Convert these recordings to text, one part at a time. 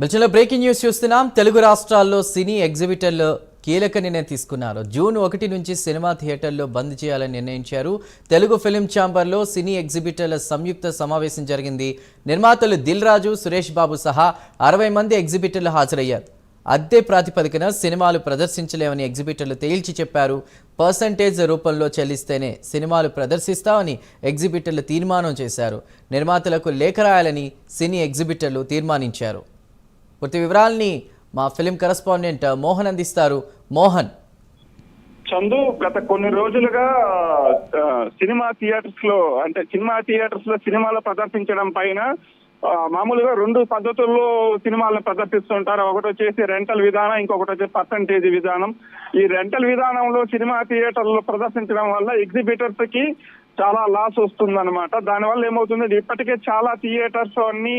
బులెటిన్లో breaking news చూస్తున్నాం. తెలుగు రాష్ట్రాల్లో సినీ ఎగ్జిబిటర్లు కీలక నిర్ణయం తీసుకున్నారు. జూన్ ఒకటి నుంచి సినిమా థియేటర్లో బంద్ చేయాలని నిర్ణయించారు. తెలుగు ఫిలిం ఛాంబర్లో సినీ ఎగ్జిబిటర్ల సంయుక్త సమావేశం జరిగింది. నిర్మాతలు దిల్ రాజు సురేష్ బాబు సహా అరవై మంది ఎగ్జిబిటర్లు హాజరయ్యారు. అద్దె ప్రాతిపదికన సినిమాలు ప్రదర్శించలేమని ఎగ్జిబిటర్లు తేల్చి చెప్పారు. పర్సంటేజ్ రూపంలో చెల్లిస్తేనే సినిమాలు ప్రదర్శిస్తామని ఎగ్జిబిటర్లు తీర్మానం చేశారు. నిర్మాతలకు లేఖ రాయాలని సినీ ఎగ్జిబిటర్లు తీర్మానించారు. పూర్తి వివరాల్ని మా ఫిలిం కరస్పాండెంట్ మోహన్ అందిస్తారు. మోహన్. చందు గత కొన్ని రోజులుగా సినిమా థియేటర్స్లో అంటే సినిమా థియేటర్స్లో సినిమాలు ప్రదర్శించడం పైన మామూలుగా రెండు పద్ధతుల్లో సినిమాలను ప్రదర్శిస్తుంటారు. ఒకటి వచ్చేసి రెంటల్ విధానం ఇంకొకటి వచ్చేసి పర్సంటేజ్ విధానం. ఈ రెంటల్ విధానంలో సినిమా థియేటర్లో ప్రదర్శించడం వల్ల ఎగ్జిబిటర్స్కి చాలా లాస్ వస్తుంది అనమాట దానివల్ల ఏమవుతుంది? ఇప్పటికే చాలా థియేటర్స్ అన్ని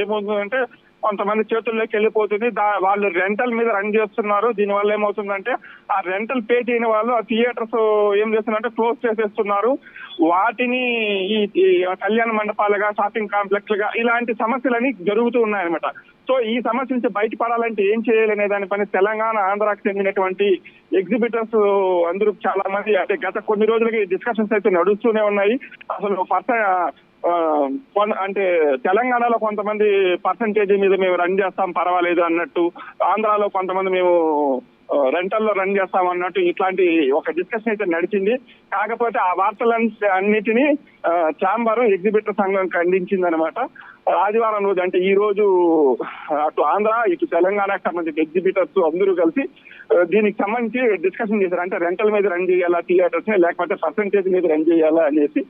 ఏమవుతుందంటే కొంతమంది చేతుల్లోకి వెళ్ళిపోతుంది. దా- వాళ్ళు రెంటల్ మీద రన్ చేస్తున్నారు. దీనివల్ల ఏమవుతుందంటే ఆ రెంటల్ పే చేయని వాళ్ళు ఆ థియేటర్స్ ఏం చేస్తున్నారంటే క్లోజ్ చేసేస్తున్నారు. వాటిని ఈ కళ్యాణ మండపాలుగా షాపింగ్ కాంప్లెక్స్గా ఇలాంటి సమస్యలని జరుగుతూ ఉన్నాయన్నమాట. సో ఈ సమస్య నుంచి బయటపడాలంటే ఏం చేయాలి అనే దానిపైన తెలంగాణ ఆంధ్రాకు చెందినటువంటి ఎగ్జిబిటర్స్ అందరూ చాలా మంది అంటే గత కొన్ని రోజులకి డిస్కషన్స్ అయితే నడుస్తూనే ఉన్నాయి. అసలు ఫస్ట్ అంటే తెలంగాణలో కొంతమంది పర్సంటేజ్ మీద మేము రన్ చేస్తాం పర్వాలేదు అన్నట్టు. ఆంధ్రాలో కొంతమంది మేము రెంటల్లో రన్ చేస్తాం అన్నట్టు ఇట్లాంటి ఒక డిస్కషన్ అయితే నడిచింది. కాకపోతే ఆ వార్తల అన్నిటినీ చాంబర్ ఎగ్జిబిటర్ సంఘం ఖండించింది అనమాట ఆదివారం రోజు అంటే ఈ రోజు అటు ఆంధ్ర ఇటు తెలంగాణకు సంబంధించిన ఎగ్జిబిటర్స్ అందరూ కలిసి దీనికి సంబంధించి డిస్కషన్ చేశారు. అంటే రెంటల్ మీద రన్ చేయాలా థియేటర్స్ లేకపోతే పర్సంటేజ్ మీద రన్ చేయాలా అనేసి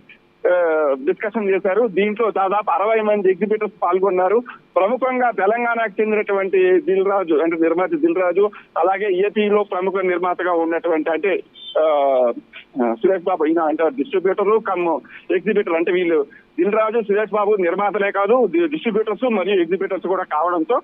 డిస్కషన్ చేశారు. దీంట్లో దాదాపు అరవై మంది ఎగ్జిబిటర్స్ పాల్గొన్నారు. ప్రముఖంగా తెలంగాణకు చెందినటువంటి దిల్ రాజు అంటే నిర్మాత దిల్ రాజు అలాగే ఏపీలో ప్రముఖ నిర్మాతగా ఉన్నటువంటి అంటే ఆ, సురేష్ బాబు ఈయన అంటే డిస్ట్రిబ్యూటర్ కమ్ ఎగ్జిబిటర్ అంటే వీళ్ళు దిల్ రాజు సురేష్ బాబు నిర్మాతలే కాదు డిస్ట్రిబ్యూటర్స్ మరియు ఎగ్జిబిటర్స్ కూడా కావడంతో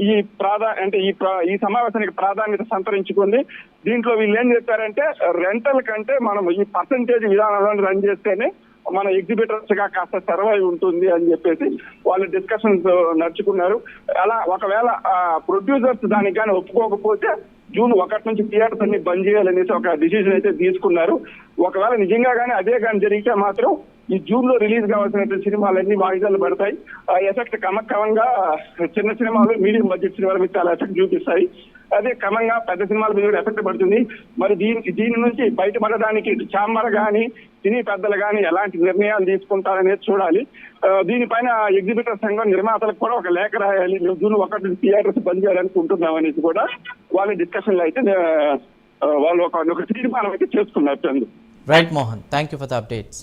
ఈ ప్రాధా అంటే ఈ ఈ సమావేశానికి ప్రాధాన్యత సంతరించుకుంది. దీంట్లో వీళ్ళు ఏం చెప్పారంటే రెంటల్ కంటే మనం ఈ పర్సంటేజ్ విధానంలో రన్ చేస్తేనే మన ఎగ్జిబిటర్స్గా కాస్త సర్వై ఉంటుంది అని చెప్పేసి వాళ్ళు డిస్కషన్స్ నడుచుకున్నారు. అలా ఒకవేళ ప్రొడ్యూసర్స్ దానికి కానీ ఒప్పుకోకపోతే జూన్ ఒకటి నుంచి థియేటర్స్ అన్ని బంద్ చేయాలనేసి ఒక డిసిజన్ అయితే తీసుకున్నారు. ఒకవేళ నిజంగా కానీ అదే కానీ జరిగితే మాత్రం ఈ జూన్లో రిలీజ్ కావాల్సినటువంటి సినిమాలన్నీ వాయిదాలు పడతాయి. ఎఫెక్ట్ క్రమక్రమంగా చిన్న సినిమాలు మీడియం బడ్జెట్ సినిమాల మీద చాలా ఎఫెక్ట్ చూపిస్తాయి. అదే క్రమంగా పెద్ద సినిమాల మీద కూడా ఎఫెక్ట్ పడుతుంది. మరి దీని దీని నుంచి బయటపడడానికి చాంబర్ కానీ సినీ పెద్దలు కానీ ఎలాంటి నిర్ణయాలు తీసుకుంటారనేది చూడాలి. దీనిపైన ఎగ్జిబిటర్ సంఘం నిర్మాతలకు కూడా ఒక లేఖ రాయాలి. జూన్ ఒకటి థియేటర్స్ బంద్ చేయాలనుకుంటున్నాం అనేది కూడా వాళ్ళ డిస్కషన్లు అయితే వాళ్ళు ఒక తీర్మానం అయితే చేసుకున్నారు right Mohan thank you for the updates